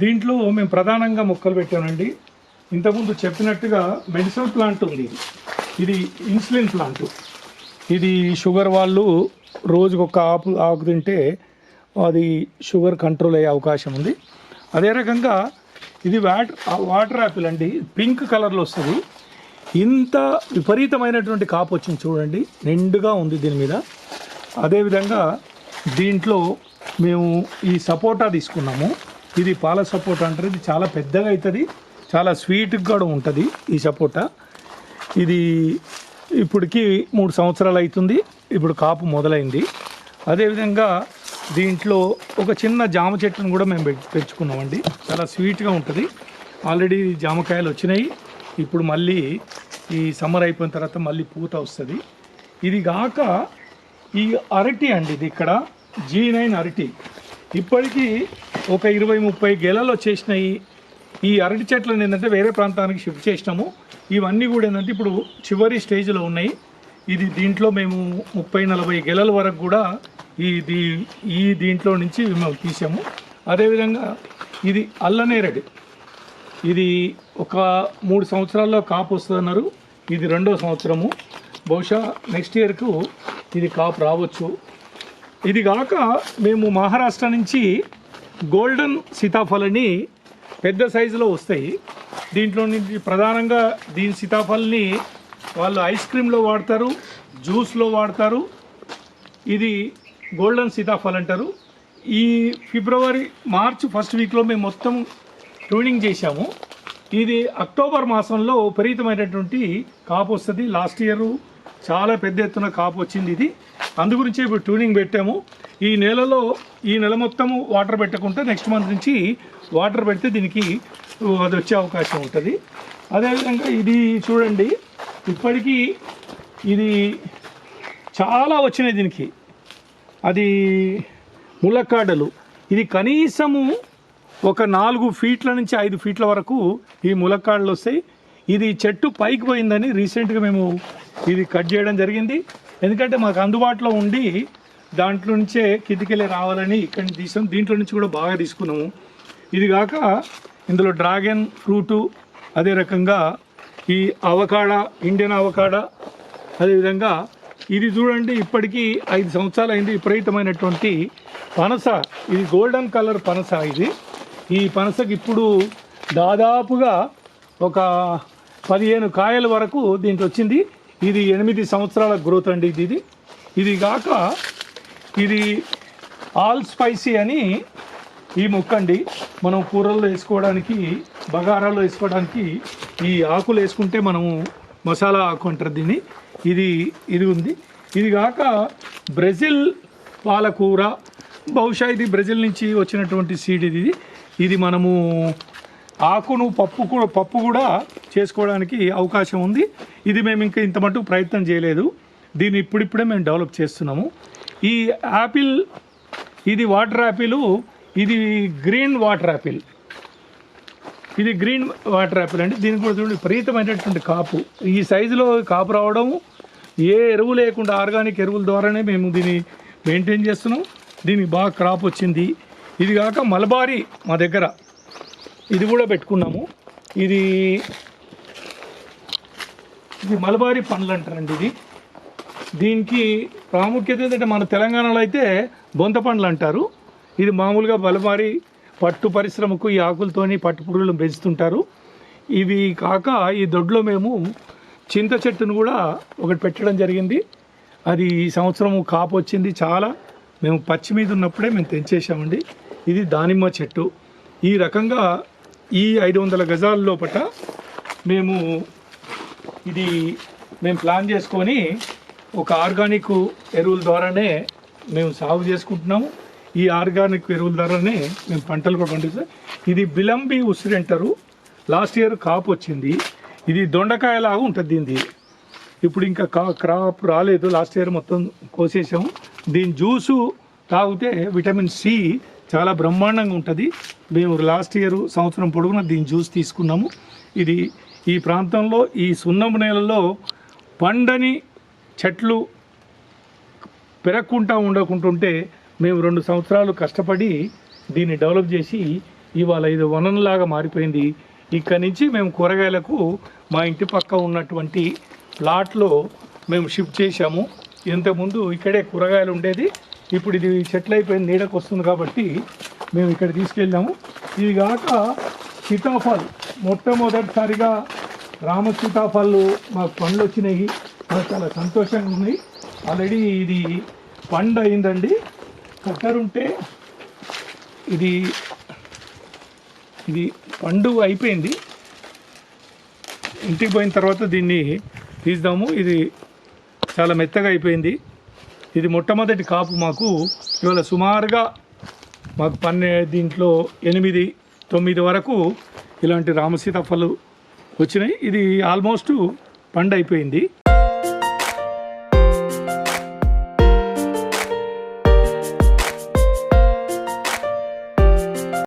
దీంట్లో మేము ప్రధానంగా మొక్కలు పెట్టామండి. ఇంతకుముందు చెప్పినట్టుగా మెడిసిన్ ప్లాంట్ ఉంది. ఇది ఇన్సులిన్ ప్లాంట్. ఇది షుగర్ వాళ్ళు రోజుకు ఒక ఆకు ఆకు తింటే అది షుగర్ కంట్రోల్ అయ్యే అవకాశం ఉంది. అదే రకంగా ఇది వాటర్ వాటర్ యాపిల్ అండి. పింక్ కలర్లో వస్తుంది. ఇంత విపరీతమైనటువంటి కాపు వచ్చింది చూడండి. నిండుగా ఉంది దీని మీద. అదేవిధంగా దీంట్లో మేము ఈ సపోటా తీసుకున్నాము. ఇది పాల సపోటా అంటారు. ఇది చాలా పెద్దగా అవుతుంది. చాలా స్వీట్గా కూడా ఉంటుంది ఈ సపోటా. ఇది ఇప్పటికి మూడు సంవత్సరాలు అవుతుంది. ఇప్పుడు కాపు మొదలైంది. అదేవిధంగా దీంట్లో ఒక చిన్న జామ చెట్టును కూడా మేము పె- పెంచుకున్నామండి. చాలా స్వీట్గా ఉంటుంది. ఆల్రెడీ జామకాయలు వచ్చినాయి. ఇప్పుడు మళ్ళీ ఈ సమ్మర్ అయిపోయిన తర్వాత మళ్ళీ పూత వస్తుంది. ఇది కాక ఈ అరటి అండి ఇది ఇక్కడ. జీ నైన్ అరటి. ఇప్పటికీ ఒక ఇరవై ముప్పై గెలలు వచ్చేసినాయి ఈ అరటి చెట్లను ఏంటంటే వేరే ప్రాంతానికి షిఫ్ట్ చేసినాము. ఇవన్నీ కూడా ఏంటంటే ఇప్పుడు చివరి స్టేజ్లో ఉన్నాయి. ఇది దీంట్లో మేము ముప్పై నలభై గెలల వరకు కూడా ఈ దీ ఈ దీంట్లో నుంచి మేము తీసాము. అదేవిధంగా ఇది అల్లనేరడి ఇది ఒక మూడు సంవత్సరాల్లో కాపు వస్తుందన్నారు. ఇది రెండో సంవత్సరము. బహుశా నెక్స్ట్ ఇయర్కు ఇది కాపు రావచ్చు. ఇది కాక మేము మహారాష్ట్ర నుంచి గోల్డెన్ సీతాఫలని పెద్ద సైజులో వస్తాయి. దీంట్లో నుంచి ప్రధానంగా దీని సీతాఫల్ని వాళ్ళు ఐస్ క్రీమ్లో వాడతారు జ్యూస్లో వాడతారు. ఇది గోల్డెన్ సీతాఫల్ అంటారు. ఈ ఫిబ్రవరి మార్చ్ ఫస్ట్ వీక్లో మేము మొత్తం ట్యూనింగ్ చేశాము. ఇది అక్టోబర్ మాసంలో విపరీతమైనటువంటి కాపు వస్తుంది. లాస్ట్ ఇయర్ చాలా పెద్ద ఎత్తున కాపు వచ్చింది ఇది. అందుగురించి ఇప్పుడు ట్యూనింగ్ పెట్టాము. ఈ నెలలో ఈ నెల మొత్తము వాటర్ పెట్టకుండా నెక్స్ట్ మంత్ నుంచి వాటర్ పెడితే దీనికి అది వచ్చే అవకాశం ఉంటుంది. అదేవిధంగా ఇది చూడండి ఇప్పటికీ ఇది చాలా వచ్చినాయి దీనికి. అది ములక్కాడలు. ఇది కనీసము ఒక నాలుగు ఫీట్ల నుంచి ఐదు ఫీట్ల వరకు ఈ ములక్కాడలు వస్తాయి. ఇది చెట్టు పైకి పోయిందని రీసెంట్గా మేము ఇది కట్ చేయడం జరిగింది. ఎందుకంటే మాకు అందుబాటులో ఉండి దాంట్లో నుంచే కిందికెళ్ళి రావాలని ఇక్కడ నుంచి తీసాం. దీంట్లో నుంచి కూడా బాగా తీసుకున్నాము. ఇది కాక ఇందులో డ్రాగన్ ఫ్రూటు అదే రకంగా ఈ అవకాడ ఇండియన్ అవకాడ అదేవిధంగా ఇది చూడండి ఇప్పటికీ ఐదు సంవత్సరాలు అయింది విపరీతమైనటువంటి పనస. ఇది గోల్డెన్ కలర్ పనస ఇది. ఈ పనసకి ఇప్పుడు దాదాపుగా ఒక పదిహేను కాయల వరకు దీంట్లో వచ్చింది. ఇది ఎనిమిది సంవత్సరాల గ్రోత్ అండి ఇది. ఇది ఇది కాక ఇది ఆల్ స్పైసీ అని ఈ మొక్క అండి. మనం కూరల్లో వేసుకోవడానికి బగారాలో వేసుకోవడానికి ఈ ఆకులు వేసుకుంటే మనము మసాలా ఆకు అంటారు దీన్ని. ఇది ఇది ఉంది. ఇది కాక బ్రెజిల్ పాలకూర. బహుశా ఇది బ్రెజిల్ నుంచి వచ్చినటువంటి సీడ్ ఇది. ఇది మనము ఆకును పప్పు కూడా పప్పు కూడా చేసుకోవడానికి అవకాశం ఉంది. ఇది మేము ఇంకా ఇంత మటుకు ప్రయత్నం చేయలేదు. దీన్ని ఇప్పుడిప్పుడే మేము డెవలప్ చేస్తున్నాము. ఈ యాపిల్ ఇది వాటర్ యాపిల్ ఇది గ్రీన్ వాటర్ యాపిల్ ఇది గ్రీన్ వాటర్ యాపిల్ అండి. దీనికి కూడా చూడండి విపరీతమైనటువంటి కాపు. ఈ సైజులో కాపు రావడం ఏ ఎరువు లేకుండా ఆర్గానిక్ ఎరువుల ద్వారానే మేము దీన్ని మెయింటైన్ చేస్తున్నాం. దీనికి బాగా క్రాప్ వచ్చింది. ఇది కాక మలబారీ మా దగ్గర. ఇది కూడా పెట్టుకున్నాము. ఇది ఇది మలబారీ పండ్లు అంటారండి ఇది. దీనికి ప్రాముఖ్యత ఏంటంటే మన తెలంగాణలో అయితే బొంత పండ్లు అంటారు. ఇది మామూలుగా మలబారి పట్టు పరిశ్రమకు ఈ ఆకులతోని పట్టు పురుగులను పెంచుతుంటారు. ఇవి కాక ఈ దొడ్లో మేము చింత చెట్టును కూడా ఒకటి పెట్టడం జరిగింది. అది ఈ సంవత్సరం కాపు వచ్చింది చాలా. మేము పచ్చి మీద ఉన్నప్పుడే మేము తెంచేసామండి ఇది దానిమ్మ చెట్టు. ఈ రకంగా ఈ ఐదు వందల గజాల లోపల మేము ఇది మేము ప్లాన్ చేసుకొని ఒక ఆర్గానిక్ ఎరువుల ద్వారానే మేము సాగు చేసుకుంటున్నాము. ఈ ఆర్గానిక్ ఎరువుల ద్వారానే మేము పంటలు కూడా పండిస్తాం. ఇది బిలంబి ఉసిరి అంటారు. లాస్ట్ ఇయర్ కాపు వచ్చింది. ఇది దొండకాయలాగా ఉంటుంది దీనిది. ఇప్పుడు ఇంకా కా క్రాప్ రాలేదు. లాస్ట్ ఇయర్ మొత్తం కోసేసాము దీని జ్యూసు తాగితే విటమిన్ సి చాలా బ్రహ్మాండంగా ఉంటుంది. మేము లాస్ట్ ఇయర్ సంవత్సరం పొడుగున దీని జ్యూస్ తీసుకున్నాము. ఇది ఈ ప్రాంతంలో ఈ సున్నము నేలలో పండని చెట్లు పెరగకుండా ఉండకుంటుంటే మేము రెండు సంవత్సరాలు కష్టపడి దీన్ని డెవలప్ చేసి ఇవాళ ఇది వనంలాగా మారిపోయింది. ఇక్కడి నుంచి మేము కూరగాయలకు మా ఇంటి పక్క ఉన్నటువంటి ప్లాట్లో మేము షిఫ్ట్ చేశాము. ఇంతకుముందు ఇక్కడే కూరగాయలు ఉండేది. ఇప్పుడు ఇది చెట్లు అయిపోయింది నీడకు వస్తుంది కాబట్టి మేము ఇక్కడ తీసుకెళ్ళాము. ఇది కాక సీతాఫల్ మొట్టమొదటిసారిగా రామ సీతాఫళ్ళు మాకు పండ్లు వచ్చినాయి. మాకు చాలా సంతోషంగా ఉన్నాయి ఆల్రెడీ ఇది పండు అయిందండి. కట్టరుంటే ఇది ఇది పండు అయిపోయింది. ఇంటికి పోయిన తర్వాత దీన్ని తీద్దాము. ఇది చాలా మెత్తగా అయిపోయింది. ఇది మొట్టమొదటి కాపు మాకు. ఇవాళ సుమారుగా మాకు పన్నె దీంట్లో ఎనిమిది తొమ్మిది వరకు ఇలాంటి రామసీతాఫలు వచ్చినాయి. ఇది ఆల్మోస్ట్ పండు అయిపోయింది